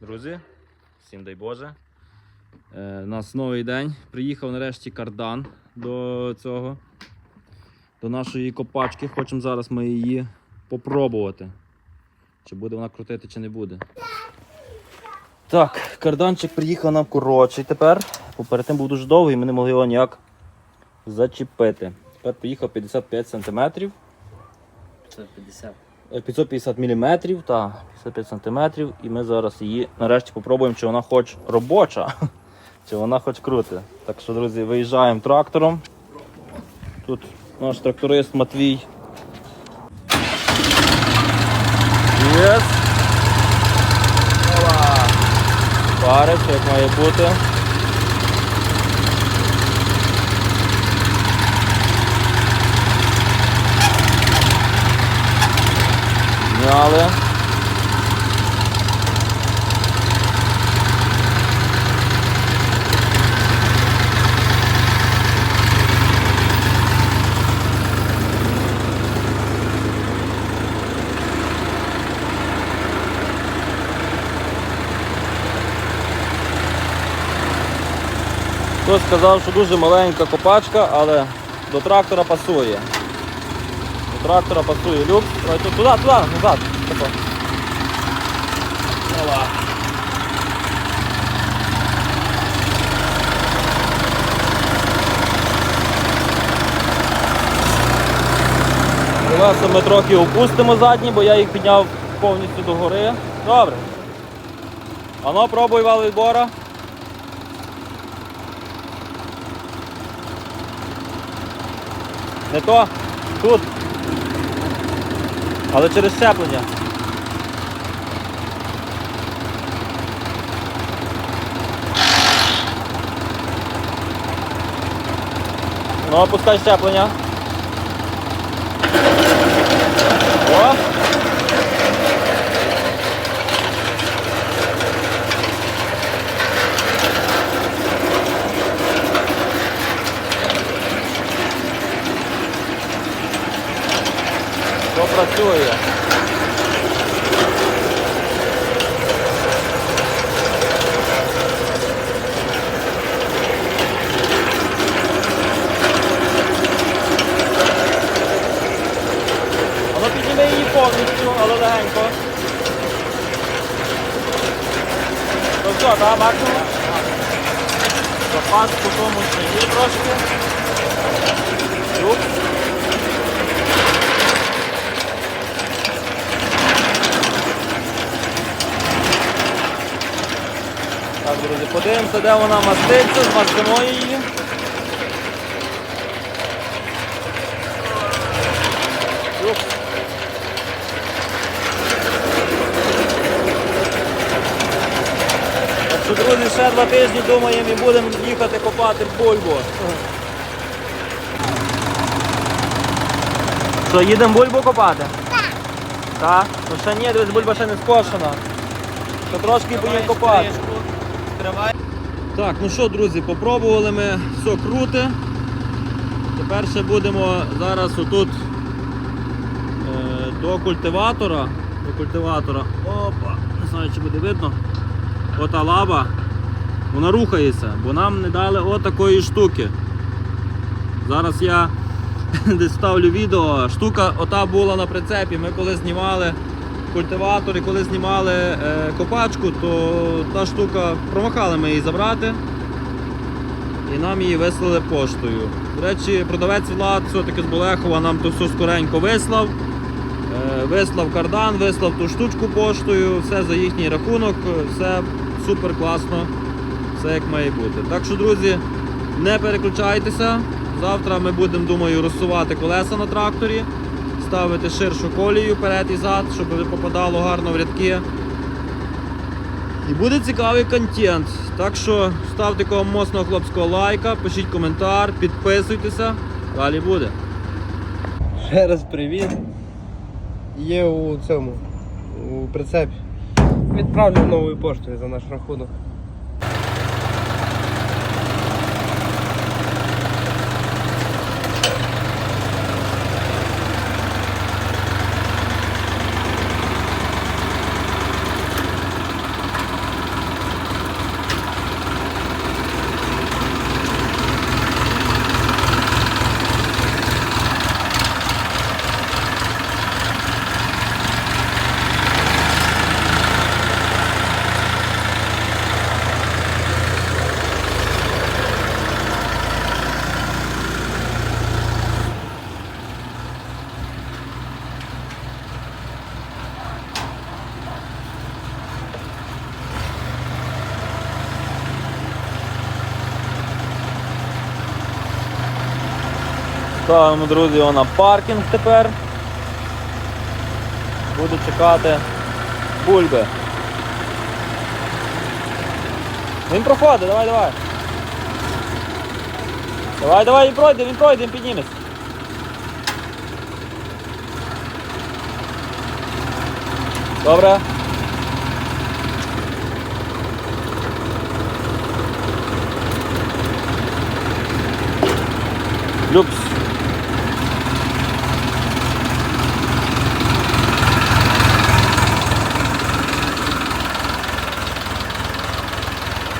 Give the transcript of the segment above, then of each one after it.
Друзі, всім дай Боже. Е, у нас новий день. Приїхав нарешті кардан до цього, до нашої копачки. Хочемо зараз ми її попробувати. Чи буде вона крутити, чи не буде. Так, карданчик приїхав нам коротший тепер. Бо перед тим був дуже довгий, ми не могли його ніяк зачепити. Тепер поїхав 55 см. 550. 550 мм та 55 см, і ми зараз її нарешті попробуємо, чи вона хоч робоча, чи вона хоч крути. Так що, друзі, виїжджаємо трактором. Тут наш тракторист Матвій. Єс! Парить, як має бути. Зняли. Хтось сказав, що дуже маленька копачка, але до трактора пасує. Трактора пасує люк. Ой, тут туди, туди, назад. Тако. Опа. Колеса ми трохи опустимо задні, бо я їх підняв повністю до гори. Добре. Ано пробуй вал відбора. Не то. Тут. Але через щеплення. Ну, опускай щеплення. О! Що працює? Воно підніме її повністю, але легенько. То що, так, максимум? Запас по тому ще є трошки. Люк. Так, друзі, подивимося, де вона маститься, змастимо її. Так що, друзі, ще два тижні думаємо і будемо їхати копати бульбу. Що, їдемо бульбу копати? Так. Так? Ну ще ні, дивись, бульба ще не скошена. Ще трошки будемо копати. Тривай. Так, ну що, друзі, попробували ми все круте. Тепер ще будемо зараз отут е, до культиватора. До культиватора. Опа, не знаю, чи буде видно. Ота лаба, вона рухається, бо нам не дали отакої штуки. Зараз я десь ставлю відео. Штука ота була на прицепі. Ми коли знімали культиватор коли знімали е, копачку, то та штука промахали ми її забрати. І нам її вислали поштою. До речі, продавець Влад все-таки з Болехова нам то все скоренько вислав. Е, Вислав кардан, вислав ту штучку поштою, все за їхній рахунок, все супер класно, все як має бути. Так що, друзі, не переключайтеся. Завтра ми будемо, думаю, розсувати колеса на тракторі, ставити ширшу колію перед і зад, щоб попадало гарно в рядки. І буде цікавий контент. Так що ставте кого моцного хлопського лайка, пишіть коментар, підписуйтеся. Далі буде. Ще раз привіт. Є у цьому, у прицепі. Відправлю новою поштою за наш рахунок. Ставимо, друзі, його на паркінг тепер. Буду чекати бульби. Він проходить, давай, давай. Давай, давай, він пройде, він пройде, він підніметься. Добре.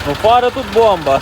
Ну фара тут бомба.